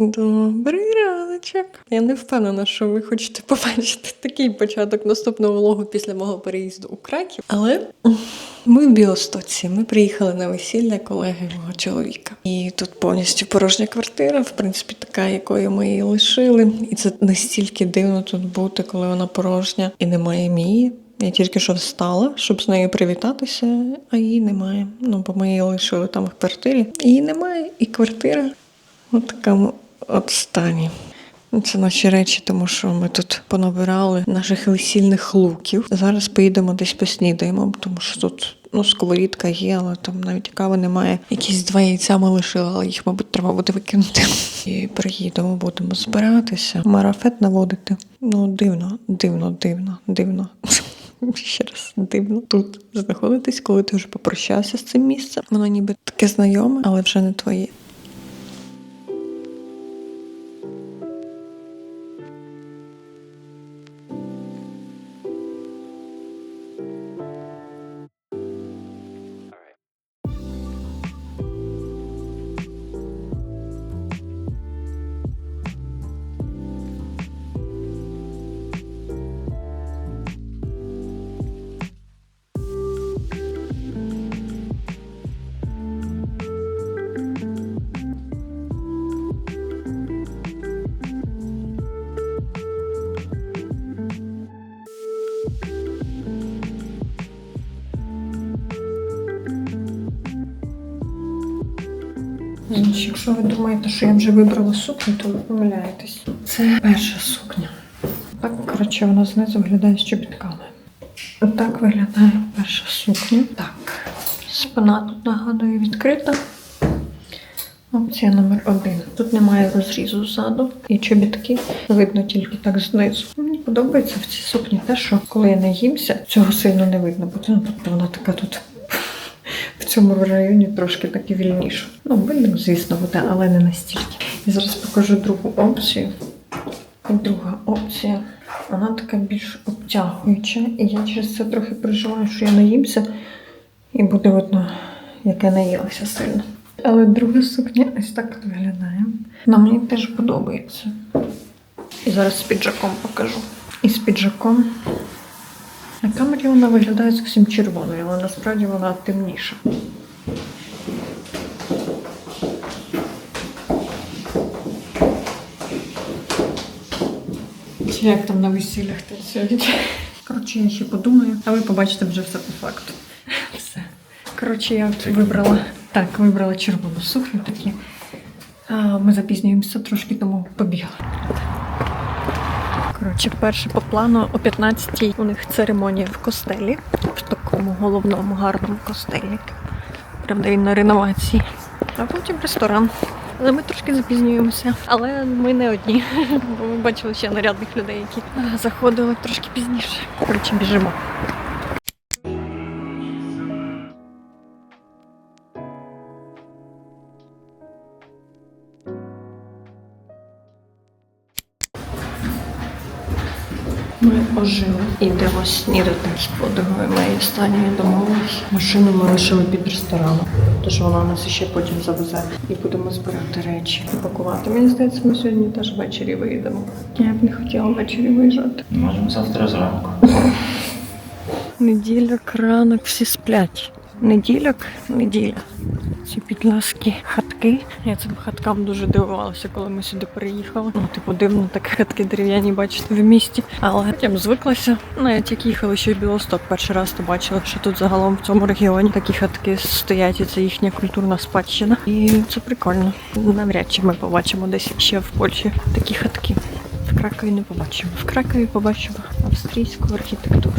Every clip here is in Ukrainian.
Добрий раночок. Я не впевнена, що ви хочете побачити такий початок наступного влогу після мого переїзду у Краків. Але ми в Білостоці. Ми приїхали на весілля колеги мого чоловіка. І тут повністю порожня квартира, в принципі, така, якою ми її лишили. І це настільки дивно тут бути, коли вона порожня і немає мії. Я тільки що встала, щоб з нею привітатися, а її немає. Ну, бо ми її лишили там в квартирі. Її немає, і квартира у такому от стані. Це наші речі, тому що ми тут понабирали наших весільних луків. Зараз поїдемо десь поснідаємо, тому що тут ну, сковорідка є, але там навіть кави немає. Якісь два яйця ми лишили, але їх, мабуть, треба буде викинути. І приїдемо, будемо збиратися, марафет наводити. Ну, дивно, дивно, дивно, дивно. Ще раз дивно тут знаходитись, коли ти вже попрощався з цим місцем. Воно ніби таке знайоме, але вже не твоє. Значить, якщо ви думаєте, що я вже вибрала сукню, то ви помиляєтесь. Це перша сукня. Так, коротше, вона знизу виглядає з чобітками. Отак виглядає перша сукня. Так, спина тут нагадую відкрита. Опція номер один. Тут немає розрізу ззаду і чобітки видно тільки так знизу. Мені подобається в цій сукні те, що коли я наїмся, цього сильно не видно, бо ну, тобто вона така тут цьому районі трошки таки вільніше. Ну, видно, звісно, буде, але не настільки. І зараз покажу другу опцію. Друга опція. Вона така більш обтягуюча. І я через це трохи переживаю, що я наїмся, і буде видно, як я наїлася сильно. Але друга сукня ось так виглядає. Вона мені теж подобається. І зараз з піджаком покажу. І з піджаком. На камері вона виглядає зовсім червоною, але насправді вона темніша. Чи як там на весіллях танцюють? Коротше, я ще подумаю, а ви побачите вже все по факту. Все. Коротше, я вибрала так, вибрала червону сукню такі. Ми запізнюємося трошки, тому побігли. Коротше, перше по плану о 15-й у них церемонія в костелі, в такому головному гарному костелі. Правда, він на реновації. А потім ресторан. Але ми трошки запізнюємося. Але ми не одні. Бо ми бачили ще нарядних людей, які заходили трошки пізніше. Коротше, біжимо. Ожили. Ідемо снідати з подругою моєї останньої домовились. Машину ми лишили під рестораном, тож вона нас ще потім завезе. І будемо збирати речі і пакувати. Мені здається, ми сьогодні теж ввечері виїдемо. Я б не хотіла ввечері виїжджати. Можемо завтра зранку. Неділя, ранок, всі сплять. Неділяк, неділя. Ці підласки хатки. Я цим хаткам дуже дивувалася, коли ми сюди переїхали. Ну, типу, дивно так хатки дерев'яні бачити в місті. Але потім звиклася. Навіть як їхали ще в Білосток, перший раз то бачила, що тут загалом в цьому регіоні такі хатки стоять, і це їхня культурна спадщина. І це прикольно. Навряд чи ми побачимо десь ще в Польщі такі хатки. В Кракові не побачимо. В Кракові побачимо австрійську архітектуру.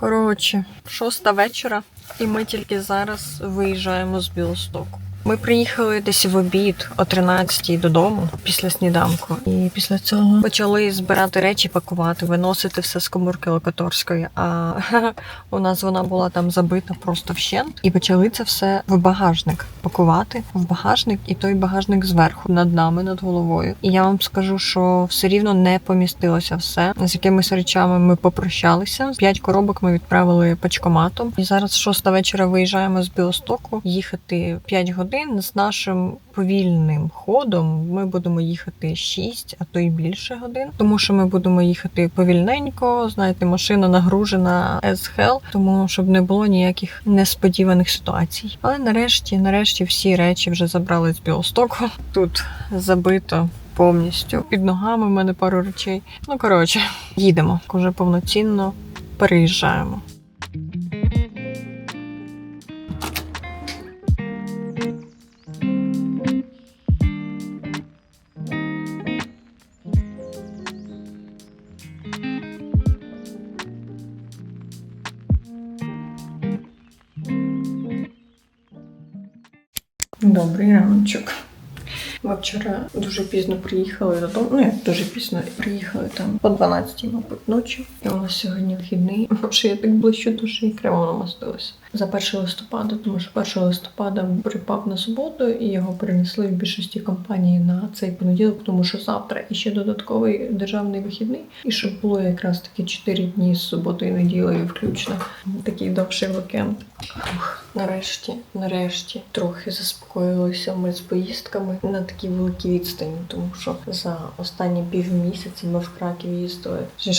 Коротше, шоста вечора, і ми тільки зараз виїжджаємо з Білостоку. Ми приїхали десь в обід о 13-й додому після сніданку. І після цього почали збирати речі, пакувати, виносити все з коморки локаторської. А у нас вона була там забита просто вщент. І почали це все в багажник пакувати в багажник, і той багажник зверху над нами, над головою. І я вам скажу, що все рівно не помістилося все. З якимись речами ми попрощалися. П'ять коробок ми відправили пачкоматом. І зараз шоста вечора виїжджаємо з Білостоку. Їхати 5 годин з нашим повільним ходом. Ми будемо їхати 6, а то й більше годин, тому що ми будемо їхати повільненько. Знаєте, машина нагружена as hell, тому щоб не було ніяких несподіваних ситуацій. Але нарешті, нарешті, всі речі вже забрали з Білостоку. Тут забито. Повністю під ногами в мене пару речей. Ну коротше, їдемо вже повноцінно переїжджаємо. Добрий раночок. Ми вчора дуже пізно приїхали додому. Ну як дуже пізно приїхали там по 12-й, мабуть, ночі. І у нас сьогодні вихідний. Що я так ближче душі і криво намастилася. За 1 листопада, тому що 1 листопада припав на суботу, і його перенесли в більшості компаній на цей понеділок, тому що завтра і ще додатковий державний вихідний. І щоб було якраз таки 4 дні з суботи і неділею включно. Такий довший вікенд. Нарешті, нарешті, трохи заспокоїлися ми з поїздками на такій великій відстані, тому що за останні півмісяці ми в Краків їздили.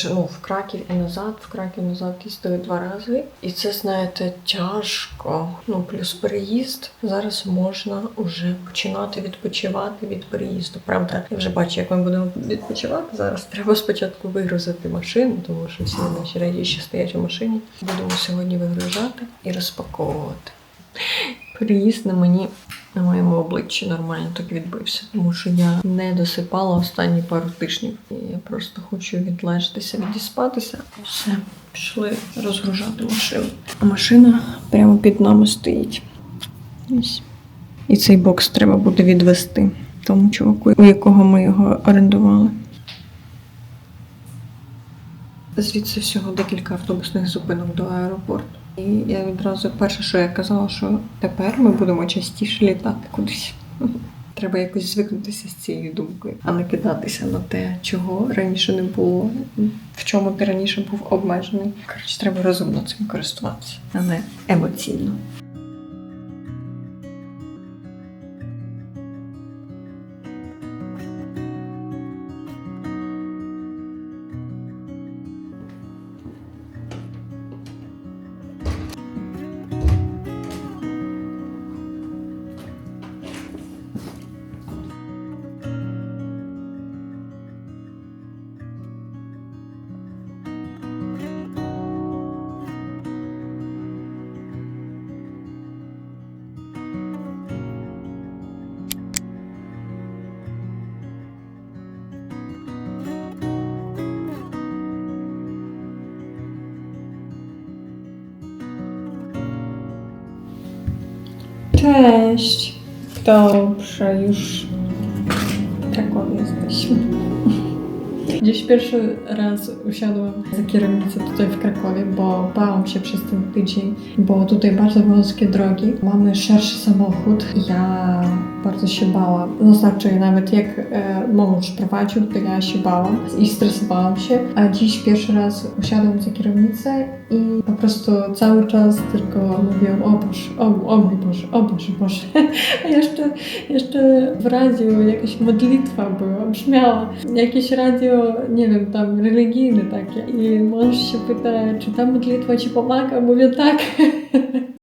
Ну в Краків і назад, в Краків назад їздили два рази. І це, знаєте, тяжко. Ну, плюс переїзд. Зараз можна вже починати відпочивати від переїзду. Правда, я вже бачу, як ми будемо відпочивати. Зараз треба спочатку вигрузити машину, тому що всі наші речі ще стоять у машині. Будемо сьогодні вигружати і розпаковувати. Переїзд на мені на моєму обличчі нормально так відбився, тому що я не досипала останні пару тижнів. І я просто хочу відлежатися, відіспатися. Все, пішли розгружати машину. Машина прямо під нами стоїть. Ось. І цей бокс треба буде відвести тому чуваку, у якого ми його орендували. Звідси всього декілька автобусних зупинок до аеропорту. І я відразу перше, що я казала, що тепер ми будемо частіше літати кудись. Треба якось звикнутися з цією думкою, а не кидатися на те, чого раніше не було, в чому ти раніше був обмежений. Коротше, треба розумно цим користуватися, а не емоційно. Cześć. Dobrze, już Krakowie jesteśmy. Dziś pierwszy raz usiadłam za kierownicę tutaj w Krakowie, bo bałam się przez ten tydzień, bo tutaj bardzo wąskie drogi. Mamy szerszy samochód. Ja bardzo się bałam. No znaczy, nawet jak e, mąż prowadził, to ja się bałam i stresowałam się. A dziś pierwszy raz usiadłam za kierownicę i po prostu cały czas tylko mówiłam, o Boże, o, o mój Boże, o Boże, Boże. A jeszcze, jeszcze w radiu jakaś modlitwa była, brzmiała. Jakieś radio, nie wiem, tam religijne takie. I mąż się pyta, czy ta modlitwa ci pomaga? Mówię, tak.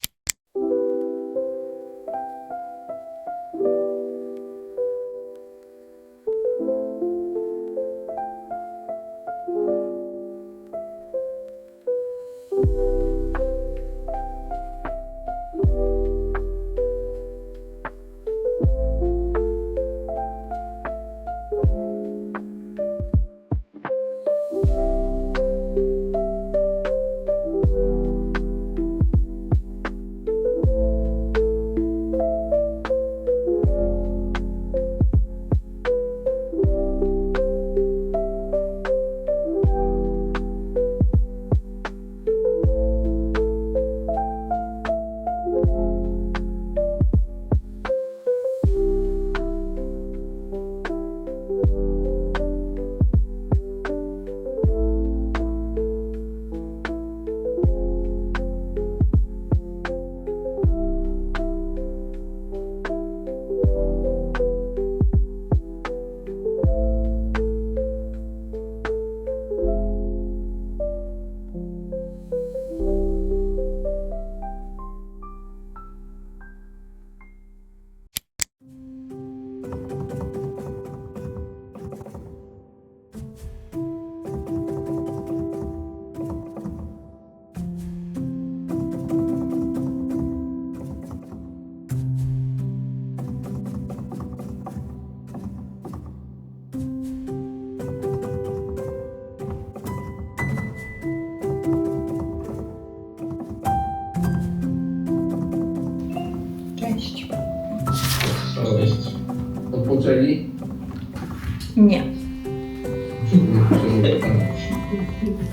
Nie.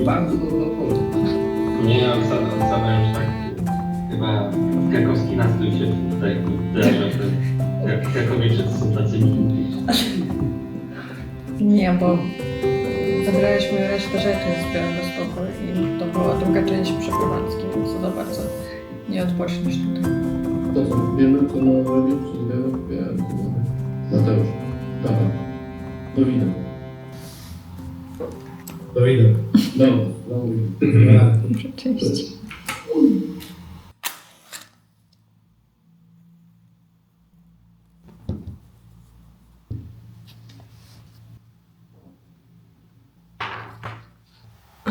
Bardzo dobrze. Nie, obsta- obstawiałem, że tak chyba krakowski nastrój się tutaj wdraża. że Krak- Krakowieczycy są tacy mili. Nie, bo zabraliśmy resztę rzeczy z Białegostoku i to była druga część przeprowadzki, więc za bardzo nie odpoczniesz tutaj. To co, wiemy co ma zrobić przez białe, białe, Mateusz, dawaj. Dowidem. Dowidem. No, no. Cześć.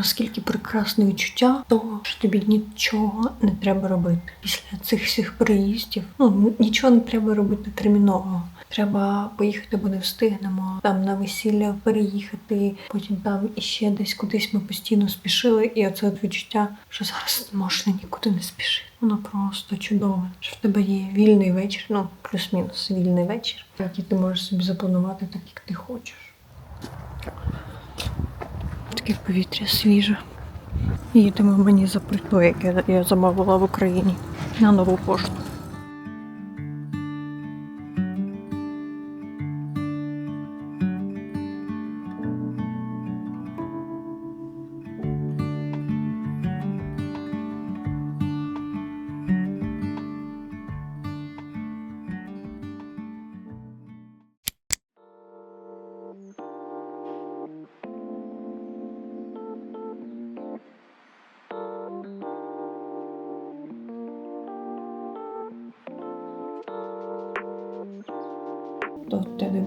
Наскільки прекрасне відчуття того, що тобі нічого не треба робити. Після цих всіх приїздів ну нічого не треба робити терміново. Треба поїхати, бо не встигнемо. Там на весілля переїхати, потім там іще десь кудись ми постійно спішили. І оце от відчуття, що зараз можна нікуди не спішити. Воно просто чудове. Що в тебе є вільний вечір, ну плюс-мінус вільний вечір, який ти можеш собі запланувати так, як ти хочеш. Таке повітря свіже. Їдемо мені за яке я замовила в Україні на нову пошту.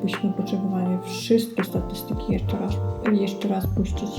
Wtedy byśmy potrzebowali wszystkie statystyki jeszcze raz, jeszcze raz puścić.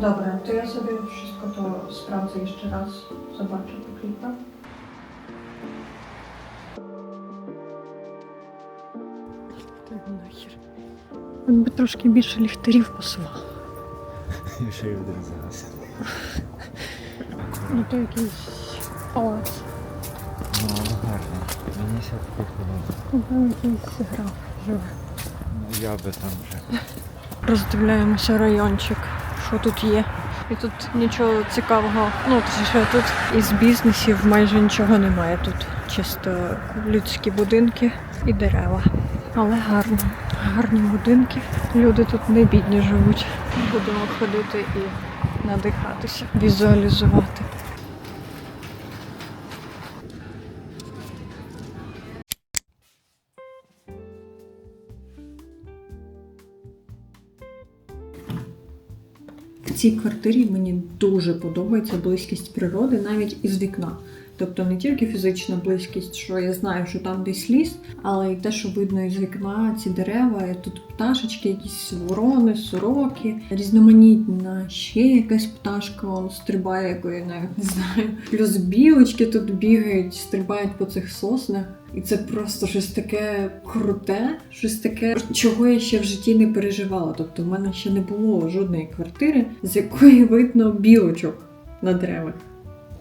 Dobra, to ja sobie wszystko to sprawdzę jeszcze raz. Zobaczę po klipach. Якби трошки більше ліхтарів посував. Ще й один зараз. Ну то якийсь палац. Ну, гарно. Мені ся подобається. Там якийсь граф живе. Ну, я би там вже. Роздивляємося райончик, що тут є. І тут нічого цікавого. Ну, точніше, тут із бізнесів майже нічого немає. Тут чисто людські будинки і дерева. Але гарно. Гарні будинки. Люди тут не бідні живуть. Будемо ходити і надихатися, візуалізувати. Цій квартирі мені дуже подобається близькість природи навіть із вікна. Тобто не тільки фізична близькість, що я знаю, що там десь ліс, але й те, що видно із вікна, ці дерева, і тут пташечки, якісь ворони, сороки, різноманітна, ще якась пташка он стрибає, якої я навіть не знаю. Плюс білочки тут бігають, стрибають по цих соснах. І це просто щось таке круте, щось таке, чого я ще в житті не переживала. Тобто в мене ще не було жодної квартири, з якої видно білочок на деревах.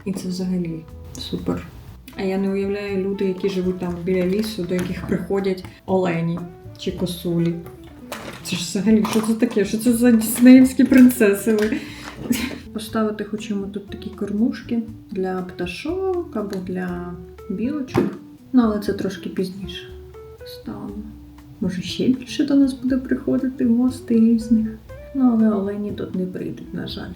І це взагалі супер. А я не уявляю люди, які живуть там біля лісу, до яких приходять олені чи косулі. Це ж взагалі, що це таке? Що це за діснеївські принцеси? ви? Поставити хочемо тут такі кормушки для пташок або для білочок. Ну, але це трошки пізніше стану. Може, ще більше до нас буде приходити гостей різних. Ну, але олені тут не прийдуть, на жаль.